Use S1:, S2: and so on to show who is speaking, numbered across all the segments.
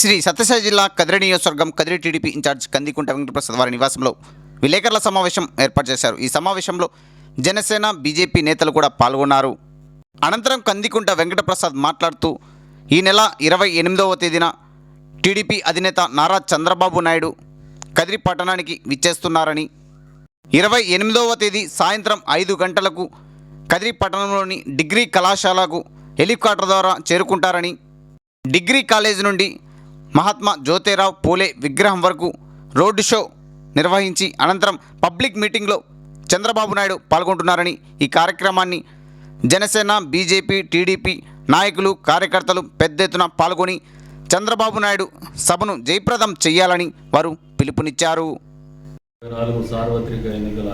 S1: శ్రీ సత్యసాయి జిల్లా కదిరి నియోజకవర్గం Kadiri TDP incharge Kandikunta Venkataprasad వారి నివాసంలో విలేకరుల సమావేశం ఏర్పాటు చేశారు ఈ సమావేశంలో జనసేన బీజేపీ నేతలు కూడా పాల్గొన్నారు అనంతరం కందికుంట వెంకటప్రసాద్ మాట్లాడుతూ ఈ నెల ఇరవై ఎనిమిదవ తేదీన టీడీపీ అధినేత నారా చంద్రబాబు నాయుడు కదిరి పట్టణానికి విచ్చేస్తున్నారని ఇరవై ఎనిమిదవ తేదీ సాయంత్రం ఐదు గంటలకు కదిరి పట్టణంలోని డిగ్రీ కళాశాలకు హెలికాప్టర్ ద్వారా చేరుకుంటారని డిగ్రీ కాలేజీ నుండి మహాత్మా జ్యోతిరావు పూలే విగ్రహం వరకు రోడ్డు షో నిర్వహించి అనంతరం పబ్లిక్ మీటింగ్లో చంద్రబాబు నాయుడు పాల్గొంటున్నారని ఈ కార్యక్రమాన్ని జనసేన బీజేపీ టీడీపీ నాయకులు కార్యకర్తలు పెద్ద ఎత్తున పాల్గొని చంద్రబాబు నాయుడు సభను జయప్రదం చేయాలని వారు పిలుపునిచ్చారు
S2: సార్వత్రిక ఎన్నికల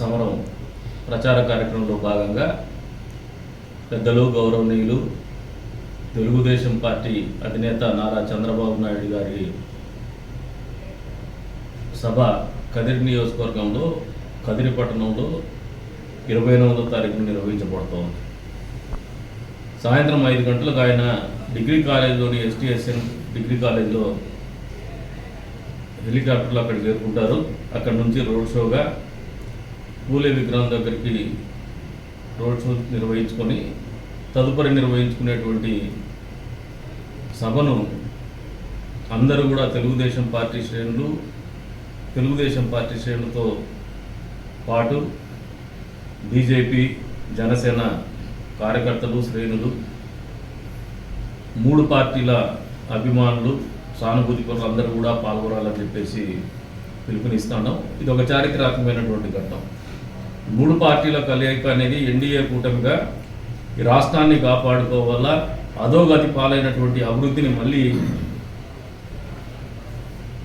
S2: సమరం ప్రచార కార్యక్రమంలో భాగంగా పెద్దలు గౌరవనీయులు తెలుగుదేశం పార్టీ అధినేత నారా చంద్రబాబు నాయుడు గారి సభ కదిరి నియోజకవర్గంలో కదిరి పట్టణంలో ఇరవై ఎనిమిదో తారీఖున నిర్వహించబడుతోంది సాయంత్రం ఐదు గంటలకు ఆయన డిగ్రీ కాలేజ్లోని ఎస్టీఎస్ఎన్ డిగ్రీ కాలేజ్లో హెలికాప్టర్లు అక్కడ చేరుకుంటారు అక్కడ నుంచి రోడ్ షోగా పూలే విగ్రహం దగ్గరికి రోడ్ షో నిర్వహించుకొని తదుపరి నిర్వహించుకునేటువంటి సభను అందరూ కూడా తెలుగుదేశం పార్టీ శ్రేణులు తెలుగుదేశం పార్టీ శ్రేణులతో పాటు బీజేపీ జనసేన కార్యకర్తలు శ్రేణులు మూడు పార్టీల అభిమానులు సానుభూతి పనులు అందరూ కూడా పాల్గొనాలని చెప్పేసి పిలుపునిస్తాను ఇది ఒక చారిత్రాత్మకమైనటువంటి ఘట్టం మూడు పార్టీల కలయిక అనేది ఎన్డీఏ కూటమిగా ఈ రాష్ట్రాన్ని కాపాడుకోవాలా అధోగతి పాలైనటువంటి అభివృద్ధిని మళ్ళీ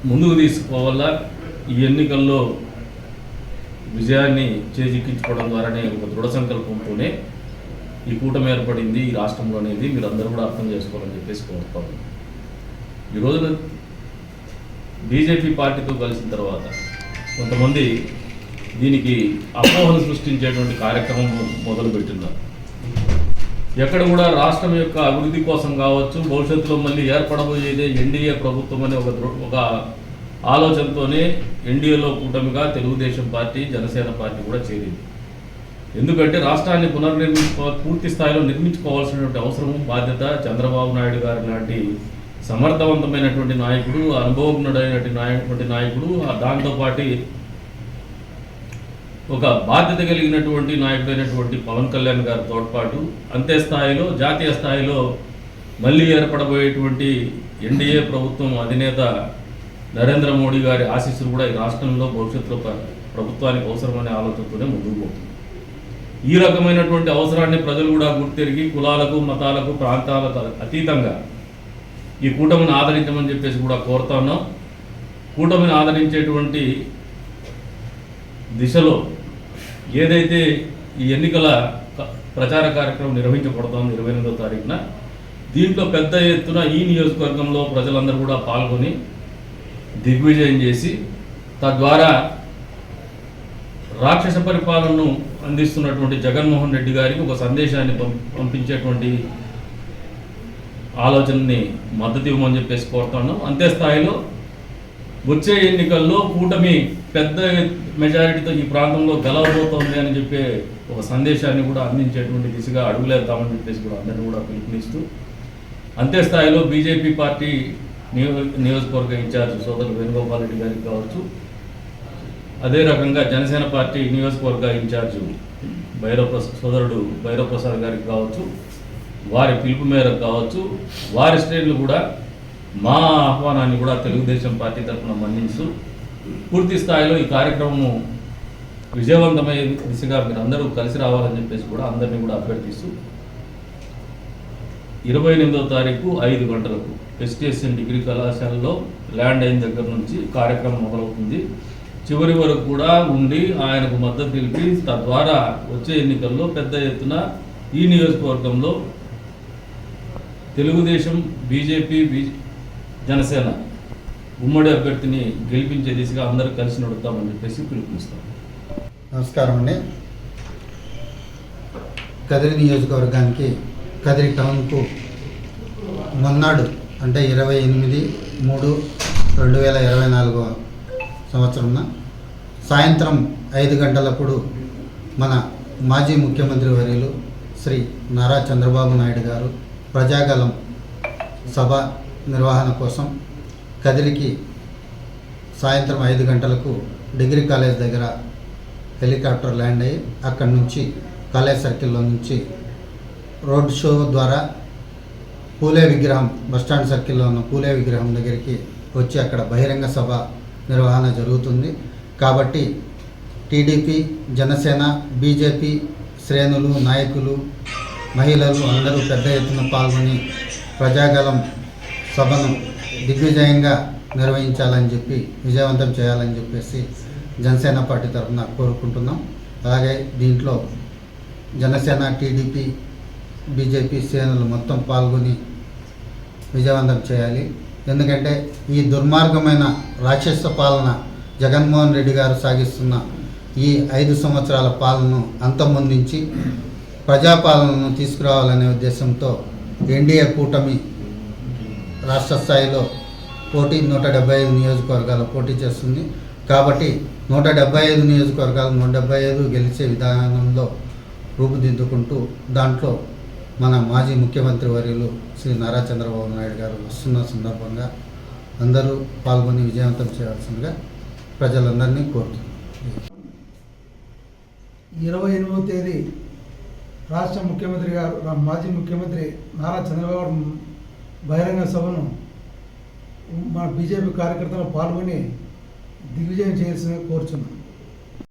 S2: ముందుకు తీసుకోవాల ఈ ఎన్నికల్లో విజయాన్ని చేజిక్కించుకోవడం ద్వారానే ఒక దృఢ సంకల్పంతోనే ఈ కూటమి ఏర్పడింది ఈ రాష్ట్రంలో అనేది మీరు అందరూ కూడా అర్థం చేసుకోవాలని చెప్పేసి కోరుతాను ఈరోజు బీజేపీ పార్టీతో కలిసిన తర్వాత కొంతమంది దీనికి అపోహలు సృష్టించేటువంటి కార్యక్రమం మొదలుపెట్టున్నారు ఎక్కడ కూడా రాష్ట్రం యొక్క అభివృద్ధి కోసం కావచ్చు భవిష్యత్తులో మళ్ళీ ఏర్పడబోయేదే ఎన్డీఏ ప్రభుత్వం అనే ఒక ఒక ఆలోచనతోనే ఎన్డీఏలో కూటమిగా తెలుగుదేశం పార్టీ జనసేన పార్టీ కూడా చేరింది ఎందుకంటే రాష్ట్రాన్ని పునర్నిర్మించుకో పూర్తి స్థాయిలో నిర్మించుకోవాల్సినటువంటి అవసరం బాధ్యత చంద్రబాబు నాయుడు గారి లాంటి సమర్థవంతమైనటువంటి నాయకుడు అనుభవజ్ఞుడైనటువంటి నాయకుడు దాంతోపాటు ఒక బాధ్యత కలిగినటువంటి నాయకుడైనటువంటి పవన్ కళ్యాణ్ గారి తోడ్పాటు అంతే స్థాయిలో జాతీయ స్థాయిలో మళ్ళీ ఏర్పడబోయేటువంటి ఎన్డీఏ ప్రభుత్వం అధినేత నరేంద్ర మోడీ గారి ఆశీస్సులు కూడా ఈ రాష్ట్రంలో భవిష్యత్తులో ప్రభుత్వానికి అవసరమనే ఆలోచనతోనే ముందుకు పోతుంది ఈ రకమైనటువంటి అవసరాన్ని ప్రజలు కూడా గుర్తిరిగి కులాలకు మతాలకు ప్రాంతాలకు అతీతంగా ఈ కూటమిని ఆదరించమని చెప్పేసి కూడా కోరుతా ఉన్నాం కూటమిని ఆదరించేటువంటి దిశలో ఏదైతే ఈ ఎన్నికల ప్రచార కార్యక్రమం నిర్వహించబడతాం ఇరవై ఎనిమిదో తారీఖున దీంట్లో పెద్ద ఎత్తున ఈ నియోజకవర్గంలో ప్రజలందరూ కూడా పాల్గొని దిగ్విజయం చేసి తద్వారా రాక్షస పరిపాలనను అందిస్తున్నటువంటి జగన్మోహన్ రెడ్డి గారికి ఒక సందేశాన్ని పంపించేటువంటి ఆలోచనని మద్దతు ఇవ్వమని చెప్పేసి కోరుతున్నాం అంతే స్థాయిలో వచ్చే ఎన్నికల్లో కూటమి పెద్ద మెజారిటీతో ఈ ప్రాంతంలో గెలవబోతోంది అని చెప్పే ఒక సందేశాన్ని కూడా అందించేటువంటి దిశగా అడుగులేద్దామని చెప్పేసి కూడా అందరినీ కూడా పిలుపునిస్తూ అంతే స్థాయిలో బీజేపీ పార్టీ నియో నియోజకవర్గ ఇన్ఛార్జ్ సోదరు వేణుగోపాల్ రెడ్డి గారికి కావచ్చు అదే రకంగా జనసేన పార్టీ నియోజకవర్గ ఇన్ఛార్జ్ భైరవ సోదరుడు భైరవ గారికి కావచ్చు వారి పిలుపు మేరకు కావచ్చు వారి శ్రేణులు కూడా మా ఆహ్వానాన్ని కూడా తెలుగుదేశం పార్టీ తరఫున మన్నిస్తూ పూర్తి స్థాయిలో ఈ కార్యక్రమము విజయవంతమయ్యే దిశగా మీరు అందరూ కలిసి రావాలని చెప్పేసి కూడా అందరినీ కూడా అభ్యర్థిస్తూ ఇరవై ఎనిమిదవ తారీఖు ఐదు గంటలకు ఎస్టిఎస్ఎన్ డిగ్రీ కళాశాలలో ల్యాండ్ అయిన దగ్గర నుంచి కార్యక్రమం మొదలవుతుంది చివరి వరకు కూడా ఉండి ఆయనకు మద్దతు తెలిపి తద్వారా వచ్చే ఎన్నికల్లో పెద్ద ఎత్తున ఈ నియోజకవర్గంలో తెలుగుదేశం బీజేపీ జనసేన ఉమ్మడి అభ్యర్థిని గెలిపించే దిశగా అందరూ కలిసి నడుపుతామని చెప్పేసి పిలుపునిస్తాం
S3: నమస్కారం అండి కదిరి నియోజకవర్గానికి కదిరి టౌన్కు మొన్నాడు అంటే ఇరవై ఎనిమిది మూడు రెండు వేల ఇరవై నాలుగో సంవత్సరం సాయంత్రం ఐదు గంటలప్పుడు మన మాజీ ముఖ్యమంత్రి వర్యులు శ్రీ నారా చంద్రబాబు నాయుడు గారు ప్రజాగలం సభ నిర్వహణ కోసం కదిలికి సాయంత్రం ఐదు గంటలకు డిగ్రీ కాలేజ్ దగ్గర హెలికాప్టర్ ల్యాండ్ అయ్యి అక్కడి నుంచి కాలేజ్ సర్కిల్లో నుంచి రోడ్ షో ద్వారా పూలే విగ్రహం బస్టాండ్ సర్కిల్లో ఉన్న పూలే విగ్రహం దగ్గరికి వచ్చి అక్కడ బహిరంగ సభ నిర్వహణ జరుగుతుంది కాబట్టి టీడీపీ జనసేన బీజేపీ శ్రేణులు నాయకులు మహిళలు అందరూ పెద్ద ఎత్తున పాల్గొని ప్రజాగలం సభను దిగ్విజయంగా నిర్వహించాలని చెప్పి విజయవంతం చేయాలని చెప్పేసి జనసేన పార్టీ తరఫున కోరుకుంటున్నాం అలాగే దీంట్లో జనసేన టీడీపీ బీజేపీ సేనలు మొత్తం పాల్గొని విజయవంతం చేయాలి ఎందుకంటే ఈ దుర్మార్గమైన రాక్షస పాలన జగన్మోహన్ రెడ్డి గారు సాగిస్తున్న ఈ ఐదు సంవత్సరాల పాలనను అంతమొందించి ప్రజాపాలనను తీసుకురావాలనే ఉద్దేశంతో ఎన్డీఏ కూటమి రాష్ట్ర స్థాయిలో పోటీ నూట డెబ్బై ఐదు నియోజకవర్గాలు పోటీ చేస్తుంది కాబట్టి నూట డెబ్బై ఐదు నియోజకవర్గాలు నూట డెబ్బై ఐదు గెలిచే విధానంలో రూపుదిద్దుకుంటూ దాంట్లో మన మాజీ ముఖ్యమంత్రి వర్యులు శ్రీ నారా చంద్రబాబు నాయుడు గారు వస్తున్న సందర్భంగా అందరూ పాల్గొని విజయవంతం చేయాల్సిందిగా ప్రజలందరినీ కోరుతున్నాను ఇరవై ఎనిమిదవ తేదీ రాష్ట్ర ముఖ్యమంత్రి గారు మాజీ ముఖ్యమంత్రి నారా చంద్రబాబు బహిరంగ సభను మన బీజేపీ కార్యకర్తలు పాల్గొని దిగ్విజయం చేయాల్సిందిగా కోరుచున్నాను